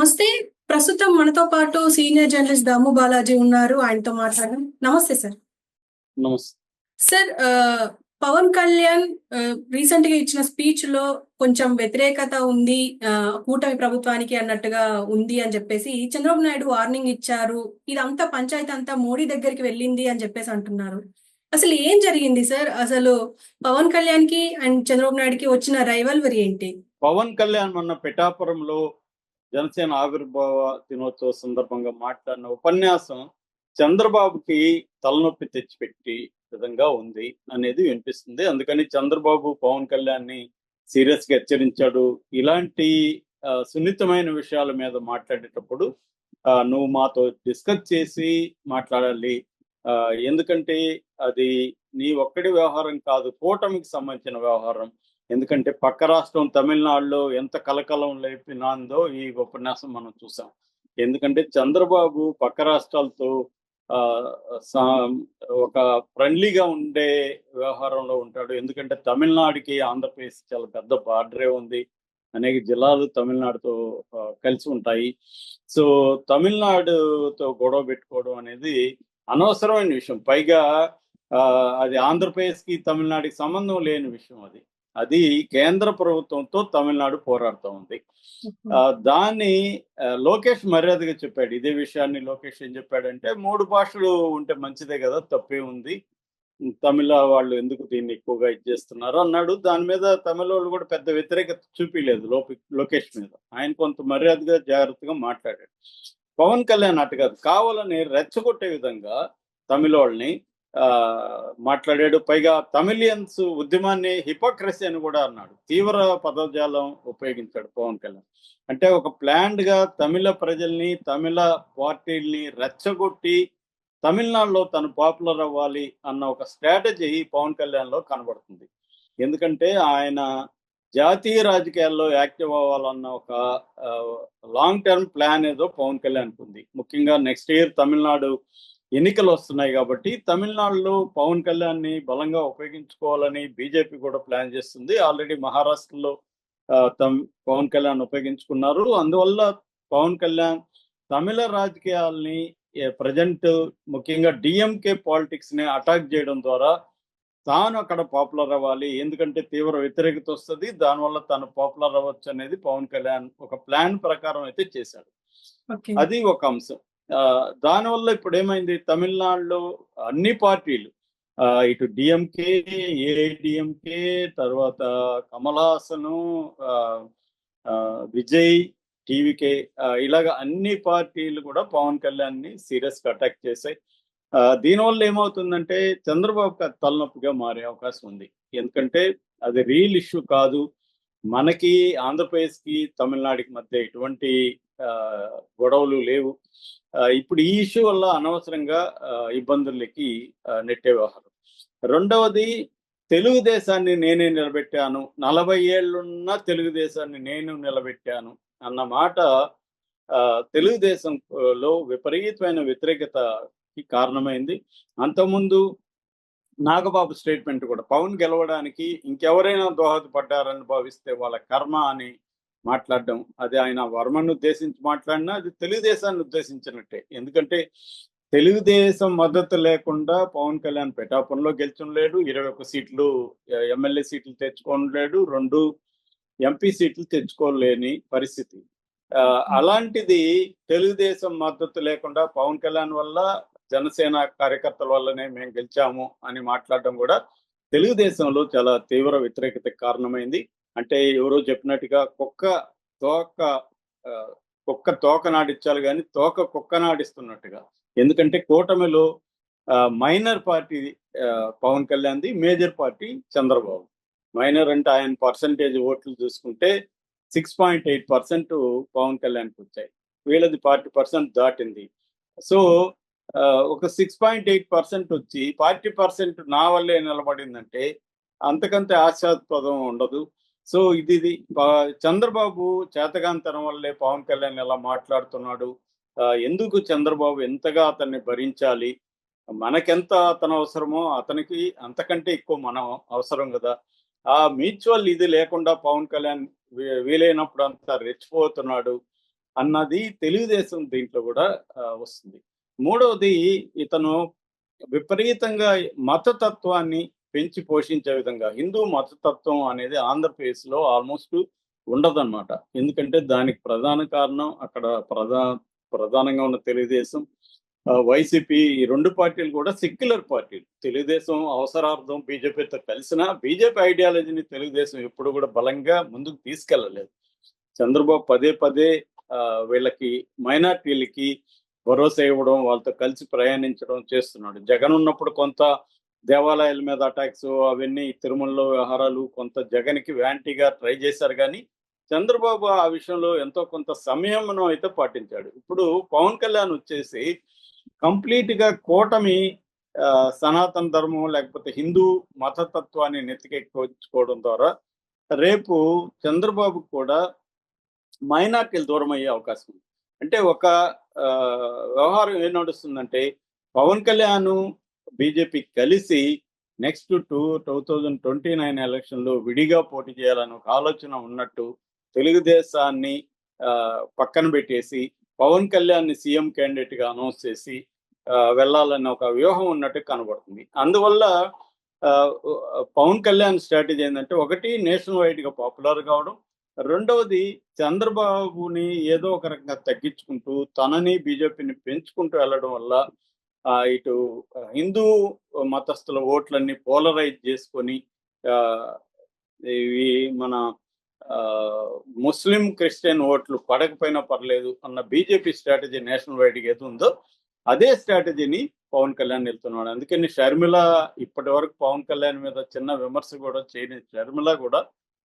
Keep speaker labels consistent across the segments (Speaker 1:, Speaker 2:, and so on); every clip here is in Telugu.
Speaker 1: నమస్తే. ప్రస్తుతం మనతో పాటు సీనియర్ జర్నలిస్ట్ దాము బాలాజీ ఉన్నారు. ఆయనతో మాట్లాడడం నమస్తే సార్.
Speaker 2: నమస్తే.
Speaker 1: సార్ పవన్ కళ్యాణ్ రీసెంట్గా ఇచ్చిన స్పీచ్లో కొంచెం వ్యతిరేకత ఉంది. కూటమి ప్రభుత్వానికి అన్నట్టుగా ఉంది అని చెప్పేసి చంద్రబాబు నాయుడు వార్నింగ్ ఇచ్చారు. ఇదంతా పంచాయతీ అంతా మోడీ దగ్గరికి వెళ్ళింది అని చెప్పేసి అంటున్నారు. అసలు ఏం జరిగింది సార్? అసలు పవన్ కళ్యాణ్కి అండ్ చంద్రబాబు నాయుడుకి వచ్చిన రైవల్వరీ ఏంటి?
Speaker 2: పవన్ కళ్యాణ్ మొన్న పిఠాపురంలో జనసేన ఆవిర్భావ దినోత్సవ సందర్భంగా మాట్లాడిన ఉపన్యాసం చంద్రబాబుకి తలనొప్పి తెచ్చిపెట్టి విధంగా ఉంది అనేది వినిపిస్తుంది. అందుకని చంద్రబాబు పవన్ కళ్యాణ్ని సీరియస్గా హెచ్చరించాడు. ఇలాంటి సున్నితమైన విషయాల మీద మాట్లాడేటప్పుడు ఆ, నువ్వు మాతో డిస్కస్ చేసి మాట్లాడాలి. ఆ, ఎందుకంటే అది నీ ఒక్కడి వ్యవహారం కాదు కూటమికి సంబంధించిన వ్యవహారం. ఎందుకంటే పక్క రాష్ట్రం తమిళనాడులో ఎంత కలకలం లేపినాందో ఈ ఉపన్యాసం మనం చూసాం. ఎందుకంటే చంద్రబాబు పక్క రాష్ట్రాలతో ఒక ఫ్రెండ్లీగా ఉండే వ్యవహారంలో ఉంటాడు. ఎందుకంటే తమిళనాడుకి ఆంధ్రప్రదేశ్ చాలా పెద్ద బార్డరే ఉంది. అనేక జిల్లాలు తమిళనాడుతో కలిసి ఉంటాయి. సో తమిళనాడుతో గొడవ పెట్టుకోవడం అనేది అనవసరమైన విషయం. పైగా ఆ, అది ఆంధ్రప్రదేశ్కి తమిళనాడుకి సంబంధం లేని విషయం అది. అది కేంద్ర ప్రభుత్వంతో తమిళనాడు పోరాడుతూ ఉంది. దాన్ని లోకేష్ మర్యాదగా చెప్పాడు. ఇదే విషయాన్ని లోకేష్ ఏం చెప్పాడంటే మూడు భాషలు ఉంటే మంచిదే కదా తప్పే ఉంది. తమిళ వాళ్ళు ఎందుకు దీన్ని ఎక్కువగా ఇచ్చేస్తున్నారు అన్నాడు. దాని మీద తమిళ వాళ్ళు కూడా పెద్ద వ్యతిరేకత చూపించలేదు లోకేష్ మీద. ఆయన కొంత మర్యాదగా జాగ్రత్తగా మాట్లాడాడు. పవన్ కళ్యాణ్ అటు కాదు కావాలని రెచ్చగొట్టే విధంగా తమిళ వాళ్ళని మాట్లాడాడు. పైగా తమిళియన్స్ ఉద్యమాన్ని హిపోక్రసీ అని కూడా అన్నాడు. తీవ్ర పదజాలం ఉపయోగించాడు పవన్ కళ్యాణ్. అంటే ఒక ప్లాండ్గా తమిళ ప్రజల్ని తమిళ పార్టీల్ని రెచ్చగొట్టి తమిళనాడులో తను పాపులర్ అవ్వాలి అన్న ఒక స్ట్రాటజీ పవన్ కళ్యాణ్లో కనబడుతుంది. ఎందుకంటే ఆయన జాతీయ రాజకీయాల్లో యాక్టివ్ అవ్వాలన్న ఒక లాంగ్ టర్మ్ ప్లాన్ ఏదో పవన్ కళ్యాణ్ ఉంది ముఖ్యంగా నెక్స్ట్ ఇయర్ తమిళనాడు ఎన్నికలు వస్తున్నాయి కాబట్టి తమిళనాడులో పవన్ కళ్యాణ్ని బలంగా ఉపయోగించుకోవాలని బీజేపీ కూడా ప్లాన్ చేస్తుంది. ఆల్రెడీ మహారాష్ట్రలో తమ్- పవన్ కళ్యాణ్ ఉపయోగించుకున్నారు. అందువల్ల పవన్ కళ్యాణ్ తమిళ రాజకీయాల్ని ప్రజెంట్ ముఖ్యంగా డిఎంకే పాలిటిక్స్ని అటాక్ చేయడం ద్వారా తాను అక్కడ పాపులర్ అవ్వాలి. ఎందుకంటే తీవ్ర వ్యతిరేకత వస్తుంది. దానివల్ల తాను పాపులర్ అవ్వచ్చు అనేది పవన్ కళ్యాణ్ ఒక ప్లాన్ ప్రకారం అయితే చేశాడు. అది ఒక అంశం. దానివల్ల ఇప్పుడు ఏమైంది తమిళనాడులో అన్ని పార్టీలు ఇటు డిఎంకే ఏఐడిఎంకే తర్వాత కమల్ ఆ, ఆ, విజయ్ టీవీకే ఇలాగ అన్ని పార్టీలు కూడా పవన్ కళ్యాణ్ సీరియస్గా సీరియస్ అటాక్ చేశాయి. ఆ, దీనివల్ల ఏమవుతుందంటే చంద్రబాబు తలనొప్పిగా మారే అవకాశం ఉంది. ఎందుకంటే అది రియల్ ఇష్యూ కాదు. మనకి ఆంధ్రప్రదేశ్కి తమిళనాడుకి మధ్య ఎటువంటి గొడవలు లేవు. ఇప్పుడు ఈ ఇష్యూ వల్ల అనవసరంగా ఆ, ఇబ్బందులకి నెట్టే వ్యవహారం. రెండవది తెలుగుదేశాన్ని నేనే నిలబెట్టాను. నలభై ఏళ్ళున్న తెలుగుదేశాన్ని నేను నిలబెట్టాను అన్న మాట ఆ, తెలుగుదేశంలో విపరీతమైన వ్యతిరేకతకి కారణమైంది. అంతకుముందు నాగబాబు స్టేట్మెంట్ కూడా పవన్ గెలవడానికి ఇంకెవరైనా దోహదపడ్డారని భావిస్తే వాళ్ళ కర్మ అని మాట్లాడడం అది ఆయన వర్మను ఉద్దేశించి మాట్లాడినా అది తెలుగుదేశాన్ని ఉద్దేశించినట్టే. ఎందుకంటే తెలుగుదేశం మద్దతు లేకుండా పవన్ కళ్యాణ్ పిఠాపురంలో గెలుచుండలేడు ఇరవై ఒక్క సీట్లు ఎమ్మెల్యే సీట్లు తెచ్చుకోలేడు రెండు ఎంపీ సీట్లు తెచ్చుకోలేని పరిస్థితి. ఆ, అలాంటిది తెలుగుదేశం మద్దతు లేకుండా పవన్ కళ్యాణ్ వల్ల జనసేన కార్యకర్తల వల్లనే మేము గెలిచాము అని మాట్లాడడం కూడా తెలుగుదేశంలో చాలా తీవ్ర వ్యతిరేకత కారణమైంది. అంటే ఎవరో చెప్పినట్టుగా కుక్క తోక ఆ, కుక్క తోక నాటిచ్చాలి కానీ తోక కుక్క నాటిస్తున్నట్టుగా. ఎందుకంటే కూటమిలో మైనర్ పార్టీ పవన్ కళ్యాణ్ది మేజర్ పార్టీ చంద్రబాబు. మైనర్ అంటే ఆయన పర్సంటేజ్ ఓట్లు చూసుకుంటే six point eight percent Pawan కళ్యాణ్కి వచ్చాయి. వీళ్ళది ఫార్టీ పర్సెంట్ దాటింది. సో ఆ, ఒక సిక్స్ పాయింట్ ఎయిట్ పర్సెంట్ వచ్చి ఫార్టీ పర్సెంట్ నా వల్లే నిలబడిందంటే అంతకంతే ఆశాస్పదం ఉండదు. సో ఇది ఇది చంద్రబాబు చేతగాంతనం వల్లే పవన్ కళ్యాణ్ ఎలా మాట్లాడుతున్నాడు ఎందుకు చంద్రబాబు ఎంతగా అతన్ని భరించాలి మనకెంత అతను అవసరమో అతనికి అంతకంటే ఎక్కువ మనం అవసరం కదా. ఆ మ్యూచువల్ ఇది లేకుండా పవన్ కళ్యాణ్ వీలైనప్పుడు అంతా రెచ్చిపోతున్నాడు అన్నది తెలుగుదేశం దీంట్లో కూడా వస్తుంది. మూడవది ఇతను విపరీతంగా మతతత్వాన్ని పెంచి పోషించే విధంగా. హిందూ మతతత్వం అనేది ఆంధ్రప్రదేశ్లో ఆల్మోస్ట్ ఉండదన్నమాట. ఎందుకంటే దానికి ప్రధాన కారణం అక్కడ ప్రధా ప్రధానంగా ఉన్న తెలుగుదేశం వైసీపీ ఈ రెండు పార్టీలు కూడా సెక్యులర్ పార్టీలు. తెలుగుదేశం అవసరార్థం బీజేపీతో కలిసినా బీజేపీ ఐడియాలజీని తెలుగుదేశం ఎప్పుడు కూడా బలంగా ముందుకు తీసుకెళ్ళలేదు. చంద్రబాబు పదే పదే ఆ, వీళ్ళకి మైనార్టీలకి భరోసా ఇవ్వడం వాళ్ళతో కలిసి ప్రయాణించడం చేస్తున్నాడు. జగన్ ఉన్నప్పుడు కొంత దేవాలయాల మీద అటాక్స్ అవన్నీ తిరుమలలో వ్యవహారాలు కొంత జగన్కి వ్యాంటీగా ట్రై చేశారు కానీ చంద్రబాబు ఆ విషయంలో ఎంతో కొంత సంయమనం అయితే పాటించాడు. ఇప్పుడు పవన్ కళ్యాణ్ వచ్చేసి కంప్లీట్గా కూటమి ఆ, సనాతన ధర్మం లేకపోతే హిందూ మతతత్వాన్ని నెత్తికెక్కించుకోవడం ద్వారా రేపు చంద్రబాబు కూడా మైనార్టీలు దూరం అయ్యే అవకాశం ఉంది. అంటే ఒక వ్యవహారం ఏం నడుస్తుందంటే పవన్ కళ్యాణ్ బీజేపీ కలిసి next two two thousand twenty nine ఎలక్షన్లో విడిగా పోటీ చేయాలని ఒక ఆలోచన ఉన్నట్టు తెలుగుదేశాన్ని ఆ, పక్కన పెట్టేసి పవన్ కళ్యాణ్ని సీఎం క్యాండిడేట్గా అనౌన్స్ చేసి వెళ్ళాలని వెళ్ళాలన్న ఒక వ్యూహం ఉన్నట్టు కనబడుతుంది. అందువల్ల పవన్ కళ్యాణ్ స్ట్రాటజీ ఏంటంటే ఒకటి నేషనల్ వైడ్గా పాపులర్ కావడం రెండవది చంద్రబాబుని ఏదో ఒక రకంగా తగ్గించుకుంటూ తనని బీజేపీని పెంచుకుంటూ వెళ్ళడం వల్ల ఇటు హిందూ మతస్థుల ఓట్లన్నీ పోలరైజ్ చేసుకొని ఆ, ఇవి మన ఆ, ముస్లిం క్రిస్టియన్ ఓట్లు పడకపోయినా పర్లేదు అన్న బీజేపీ స్ట్రాటజీ నేషనల్ వైడ్ ఏది ఉందో అదే స్ట్రాటజీని పవన్ కళ్యాణ్ వెళ్తున్నాడు అందుకని షర్మిల ఇప్పటి వరకు పవన్ కళ్యాణ్ మీద చిన్న విమర్శ కూడా చేయని షర్మిల కూడా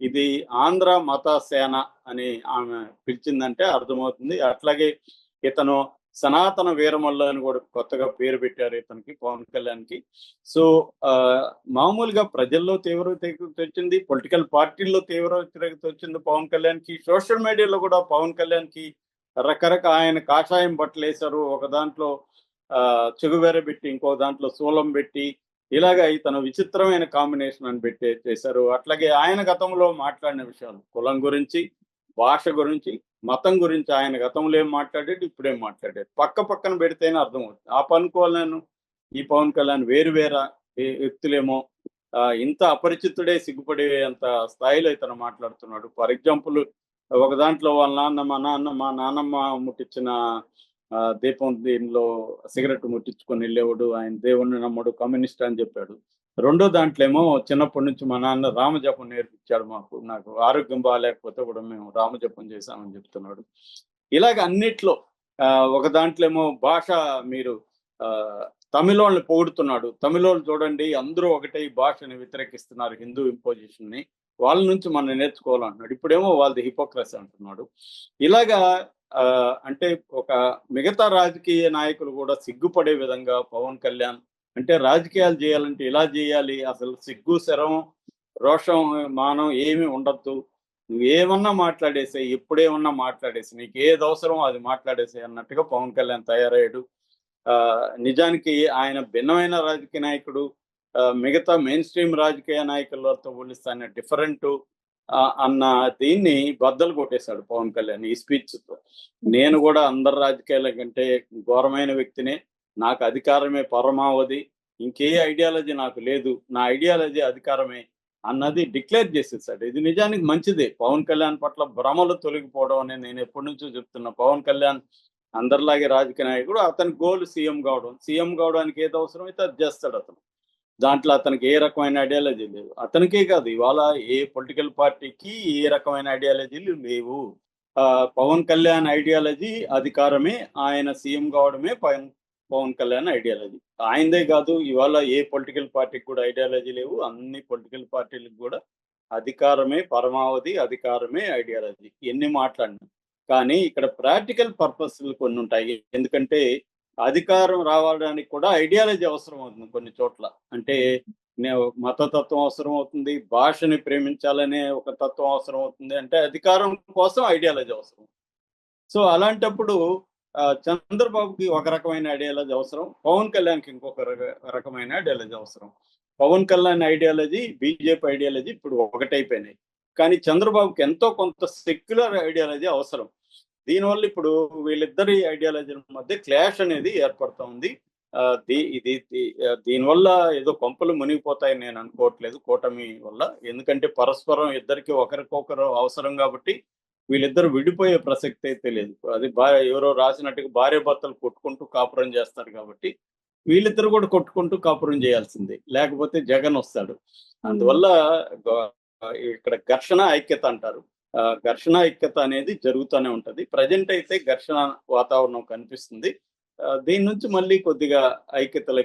Speaker 2: ఇది ఆంధ్ర మత సేన అని ఆమె పిలిచిందంటే అర్థమవుతుంది. అట్లాగే ఇతను సనాతన వీరమల్ల అని కూడా కొత్తగా పేరు పెట్టారు ఇతనికి పవన్ కళ్యాణ్కి సో ఆ, మామూలుగా ప్రజల్లో తీవ్ర వచ్చింది పొలిటికల్ పార్టీల్లో తీవ్ర వ్యతిరేకత వచ్చింది పవన్ కళ్యాణ్కి సోషల్ మీడియాలో కూడా పవన్ కళ్యాణ్కి రకరకాల ఆయన కాషాయం బట్టలు వేశారు. ఒక దాంట్లో ఆ చెగువేర పెట్టి ఇంకో దాంట్లో శూలం పెట్టి ఇలాగ ఇతను విచిత్రమైన కాంబినేషన్ అని పెట్టి చేశారు. అట్లాగే ఆయన గతంలో మాట్లాడిన విషయాలు కులం గురించి భాష గురించి మతం గురించి ఆయన గతంలో ఏం మాట్లాడాడు ఇప్పుడేం మాట్లాడాడు. పక్క పక్కన పెడితేనే అర్థమవుతుంది ఆ పవన్ కళ్యాణ్ ఈ పవన్ కళ్యాణ్ వేరు వేరా వ్యక్తులేమో ఆ, ఇంత అపరిచితుడే సిగ్గుపడే అంత స్థాయిలో ఇతను మాట్లాడుతున్నాడు. ఫర్ ఎగ్జాంపుల్ ఒక దాంట్లో వాళ్ళ నాన్న మా నాన్న మా నాన్నమ్మ ముట్టించిన దీపం దీనిలో సిగరెట్ ముట్టించుకొని వెళ్ళేవాడు. ఆయన దేవుణ్ణి నమ్మడు కమ్యూనిస్ట్ అని చెప్పాడు. రెండో దాంట్లో ఏమో చిన్నప్పటి నుంచి మా నాన్న రామజపం నేర్పించాడు మాకు. నాకు ఆరోగ్యం బాగాలేకపోతే కూడా మేము రామజపం చేశామని చెప్తున్నాడు. ఇలాగ అన్నిట్లో ఆ, ఒక దాంట్లో ఏమో భాష మీరు ఆ, తమిళోళ్ళని పొగుడుతున్నాడు. తమిళోళ్ళు చూడండి అందరూ ఒకటే ఈ భాషని వ్యతిరేకిస్తున్నారు హిందూ ఇంపోజిషన్ని వాళ్ళ నుంచి మనం నేర్చుకోవాలంటున్నాడు. ఇప్పుడేమో వాళ్ళది హిపోక్రసీ అంటున్నాడు. ఇలాగా ఆ, అంటే ఒక మిగతా రాజకీయ నాయకులు కూడా సిగ్గుపడే విధంగా పవన్ కళ్యాణ్ అంటే రాజకీయాలు చేయాలంటే ఇలా చేయాలి? అసలు సిగ్గు శరం రోషం మానం ఏమి ఉండద్దు. నువ్వు ఏమన్నా మాట్లాడేసే ఎప్పుడేమన్నా మాట్లాడేసి నీకు ఏది అవసరం అది మాట్లాడేసే అన్నట్టుగా పవన్ కళ్యాణ్ తయారయ్యాడు. ఆ, నిజానికి ఆయన భిన్నమైన రాజకీయ నాయకుడు మిగతా మెయిన్ స్ట్రీమ్ రాజకీయ నాయకులతో పోలిస్తే ఆయన డిఫరెంట్ అన్న దీన్ని బద్దలు కొట్టేశాడు పవన్ కళ్యాణ్ ఈ స్పీచ్తో నేను కూడా అందరి రాజకీయాల కంటే ఘోరమైన వ్యక్తినే. నాకు అధికారమే పరమావధి. ఇంకే ఐడియాలజీ నాకు లేదు. నా ఐడియాలజీ అధికారమే అన్నది డిక్లేర్ చేసేసాడు ఇది నిజానికి మంచిదే. పవన్ కళ్యాణ్ పట్ల భ్రమలు తొలగిపోవడం అనేది నేను ఎప్పటి నుంచో చెప్తున్నా పవన్ కళ్యాణ్ అందరిలాగే రాజకీయ నాయకుడు అతని గోల్ సీఎం కావడం. సీఎం కావడానికి ఏది అవసరం అయితే అది చేస్తాడు అతను. దాంట్లో అతనికి ఏ రకమైన ఐడియాలజీ లేదు అతనికే కాదు ఇవాళ ఏ పొలిటికల్ పార్టీకి ఏ రకమైన ఐడియాలజీలు లేవు. ఆ, పవన్ కళ్యాణ్ ఐడియాలజీ అధికారమే. ఆయన సీఎం కావడమే పవన్ కళ్యాణ్ ఐడియాలజీ ఆయనదే కాదు ఇవాళ ఏ పొలిటికల్ పార్టీకి కూడా ఐడియాలజీ లేవు. అన్ని పొలిటికల్ పార్టీలకు కూడా అధికారమే పరమావధి అధికారమే ఐడియాలజీ ఎన్ని మాట్లాడినా. కానీ ఇక్కడ ప్రాక్టికల్ పర్పస్లు కొన్ని ఉంటాయి. ఎందుకంటే అధికారం రావడానికి కూడా ఐడియాలజీ అవసరం అవుతుంది కొన్ని చోట్ల. అంటే మతతత్వం అవసరం అవుతుంది భాషని ప్రేమించాలనే ఒక తత్వం అవసరం అవుతుంది. అంటే అధికారం కోసం ఐడియాలజీ అవసరం. సో అలాంటప్పుడు చంద్రబాబుకి ఒక రకమైన ఐడియాలజీ అవసరం పవన్ కళ్యాణ్కి ఇంకొక రకమైన ఐడియాలజీ అవసరం. Pawan Kalyan ideology BJP ideology ఇప్పుడు ఒకటైపోయినాయి. కానీ చంద్రబాబుకి ఎంతో కొంత సెక్యులర్ ఐడియాలజీ అవసరం. దీనివల్ల ఇప్పుడు వీళ్ళిద్దరి ఐడియాలజీల మధ్య క్లాష్ అనేది ఏర్పడుతూ ఉంది. దీ- ఇది దీనివల్ల ఏదో కొంపలు మునిగిపోతాయని నేను అనుకోవట్లేదు కూటమి వల్ల. ఎందుకంటే పరస్పరం ఇద్దరికి ఒకరికొకరు అవసరం కాబట్టి వీళ్ళిద్దరు విడిపోయే ప్రసక్తి అయితే లేదు. అది భార్య ఎవరో రాసినట్టుగా భార్య భర్తలు కొట్టుకుంటూ కాపురం చేస్తారు కాబట్టి వీళ్ళిద్దరు కూడా కొట్టుకుంటూ కాపురం చేయాల్సిందే. లేకపోతే జగన్ వస్తాడు. అందువల్ల ఇక్కడ ఘర్షణ ఐక్యత అంటారు. ఘర్షణ ఐక్యత అనేది జరుగుతూనే ఉంటది. ప్రజెంట్ అయితే ఘర్షణ వాతావరణం కనిపిస్తుంది. దీని నుంచి మళ్ళీ కొద్దిగా ఐక్యతలకి